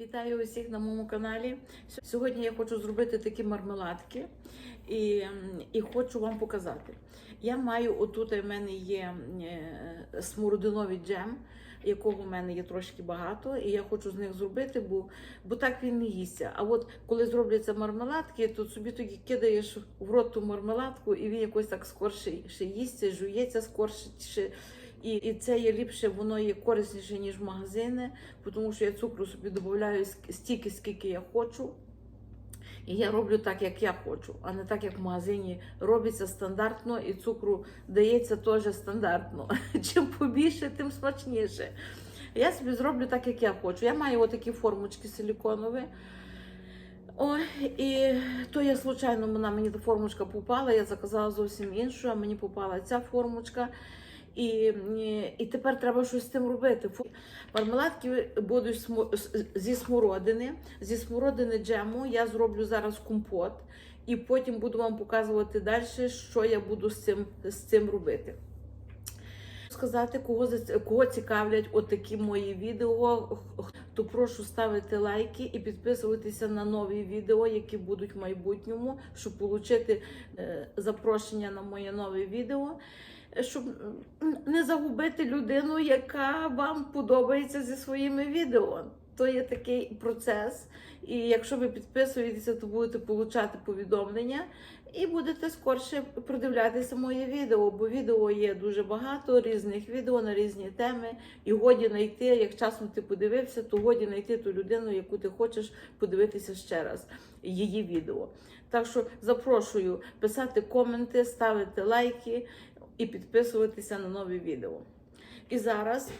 Вітаю усіх на моєму каналі. Сьогодні я хочу зробити такі мармеладки і, і хочу вам показати. Я маю отут в мене є е, смородиновий джем, якого в мене є трошки багато, і я хочу з них зробити, бо, бо так він не їсться. А от коли зробляться мармеладки, то собі тоді кидаєш в рот ту мармеладку, і він якось так скорше ще їсться, жується скорше. Ще, і, і це є ліпше, воно є корисніше, ніж магазини, тому що я цукру собі додаю стільки, скільки я хочу. І я роблю так, як я хочу, а не так, як в магазині робиться стандартно, і цукру дається теж стандартно. Чим побільше, тим смачніше. Я собі зроблю так, як я хочу. Я маю отакі формочки силіконові. Ой, і то я случайно вона мені та формочка попала, я заказала зовсім іншу, а мені попала ця формочка. І, і тепер треба щось з тим робити. Мармеладки будуть зі смородини. Зі смородини джему я зроблю зараз компот, і потім буду вам показувати далі, що я буду з цим, з цим робити. Сказати, кого, кого цікавлять отакі мої відео, то прошу ставити лайки і підписуватися на нові відео, які будуть в майбутньому, щоб отримати запрошення на моє нове відео щоб не загубити людину, яка вам подобається зі своїми відео. То є такий процес. І якщо ви підписуєтеся, то будете отримати повідомлення і будете скорше продивлятися моє відео, бо відео є дуже багато різних відео на різні теми. І годі знайти, як часно ти подивився, то годі знайти ту людину, яку ти хочеш подивитися ще раз, її відео. Так що запрошую писати коменти, ставити лайки і підписуватися на нові відео. І зараз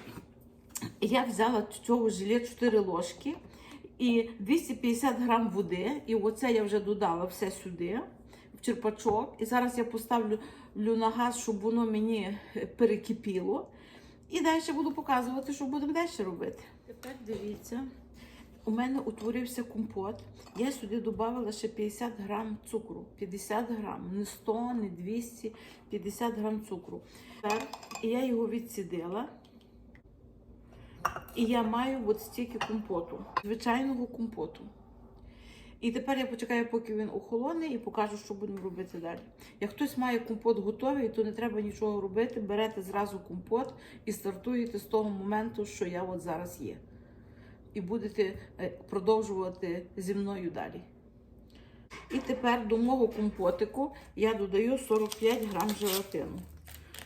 я взяла цього желе 4 ложки і 250 грам води. І оце я вже додала все сюди, в черпачок. І зараз я поставлю на газ, щоб воно мені перекипіло. І далі буду показувати, що будемо далі робити. Тепер дивіться. У мене утворився компот. Я сюди додала ще 50 грам цукру. 50 грам, не 100, не 200, 50 грам цукру. І я його відсідила. І я маю от стільки компоту, звичайного компоту. І тепер я почекаю, поки він охолоне, і покажу, що будемо робити далі. Як хтось має компот готовий, то не треба нічого робити. Берете зразу компот і стартуєте з того моменту, що я от зараз є і будете е, продовжувати зі мною далі. І тепер до мого компотику я додаю 45 грам желатину.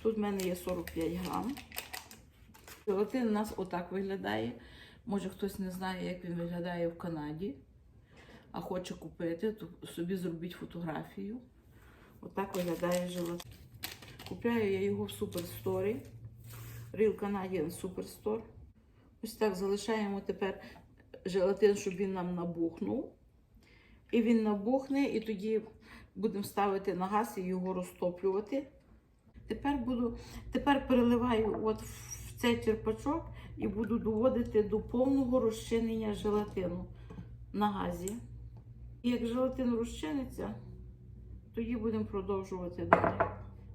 Тут в мене є 45 грам. Желатин у нас отак виглядає. Може хтось не знає, як він виглядає в Канаді, а хоче купити, то собі зробіть фотографію. Отак виглядає желатин. Купляю я його в Суперсторі. Real Canadian Superstore. Ось так залишаємо тепер желатин, щоб він нам набухнув. І він набухне, і тоді будемо ставити на газ і його розтоплювати. Тепер буду, тепер переливаю от в цей черпачок і буду доводити до повного розчинення желатину на газі. І як желатин розчиниться, тоді будемо продовжувати далі.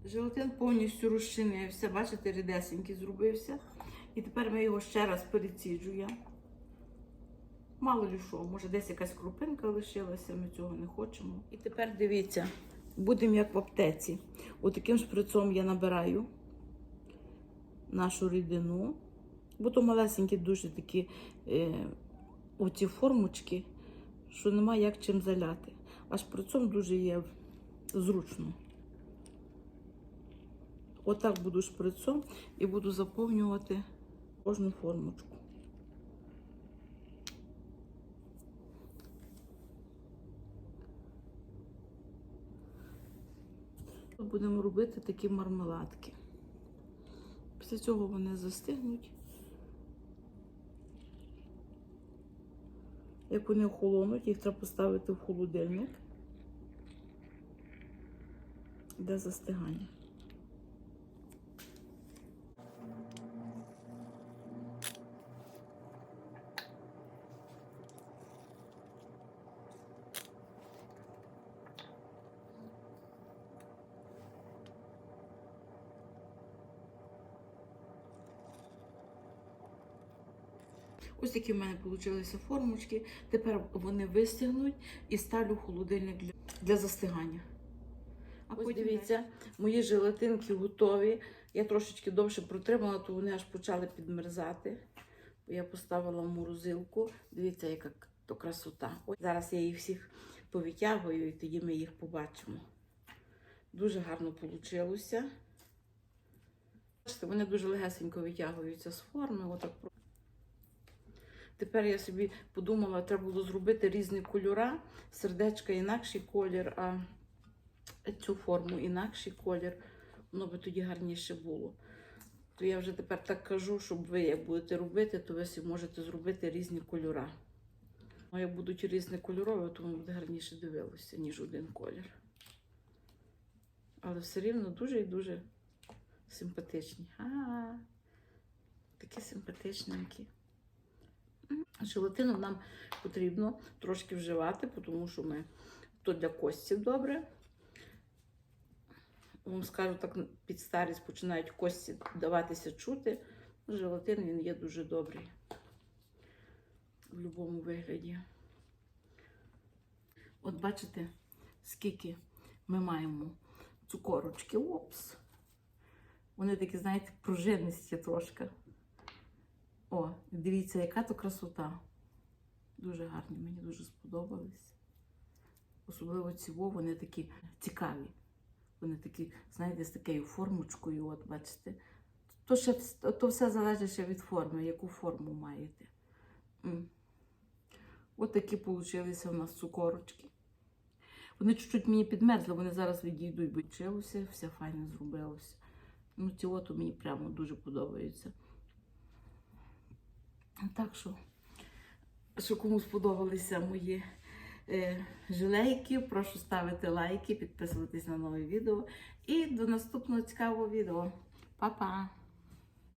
Желатин повністю розчинився, бачите, рідесенький зробився. І тепер ми його ще раз переціджуємо. Мало ли що, може десь якась крупинка лишилася, ми цього не хочемо. І тепер дивіться, будемо як в аптеці. Отаким шприцом я набираю нашу рідину, бо то малесенькі дуже такі е, оці формочки, що немає як чим заляти. А шприцом дуже є зручно. Отак буду шприцом і буду заповнювати кожну формочку. Будемо робити такі мармеладки. Після цього вони застигнуть. Як вони охолонуть, їх треба поставити в холодильник для застигання. Ось такі в мене вийшли формочки. Тепер вони вистигнуть і ставлю в холодильник для, для застигання. А Ось дивіться, дивіться, мої желатинки готові. Я трошечки довше протримала, то вони аж почали підмерзати. Я поставила в морозилку. Дивіться, яка то красота. Ось зараз я їх всіх повитягую і тоді ми їх побачимо. Дуже гарно вийшло. Вони дуже легесенько витягуються з форми. Отак. Тепер я собі подумала, треба було зробити різні кольора. Сердечка інакший колір, а цю форму інакший колір. Воно би тоді гарніше було. То я вже тепер так кажу, щоб ви як будете робити, то ви можете зробити різні кольора. А як будуть різні кольорові, то воно буде гарніше дивилося, ніж один колір. Але все рівно дуже і дуже симпатичні. А, такі симпатичненькі. Желатину нам потрібно трошки вживати, тому що ми то для костів добре. Вам скажу, так під старість починають кості даватися чути. Желатин він є дуже добрий в будь-якому вигляді. От бачите, скільки ми маємо цукорочки. Опс. Вони такі, знаєте, пружинисті трошки. О, дивіться, яка то красота. Дуже гарні, мені дуже сподобались. Особливо ці во, вони такі цікаві. Вони такі, знаєте, з такою формочкою, от бачите. То, ще, то все залежить ще від форми, яку форму маєте. М. От такі получилися у нас цукорочки. Вони чуть-чуть мені підмерзли, вони зараз відійдуть, бо вчилося, все файно зробилося. Ну, ці от мені прямо дуже подобаються. Так що, що кому сподобалися мої е, жилейки, прошу ставити лайки, підписуватись на нове відео. І до наступного цікавого відео. Па-па!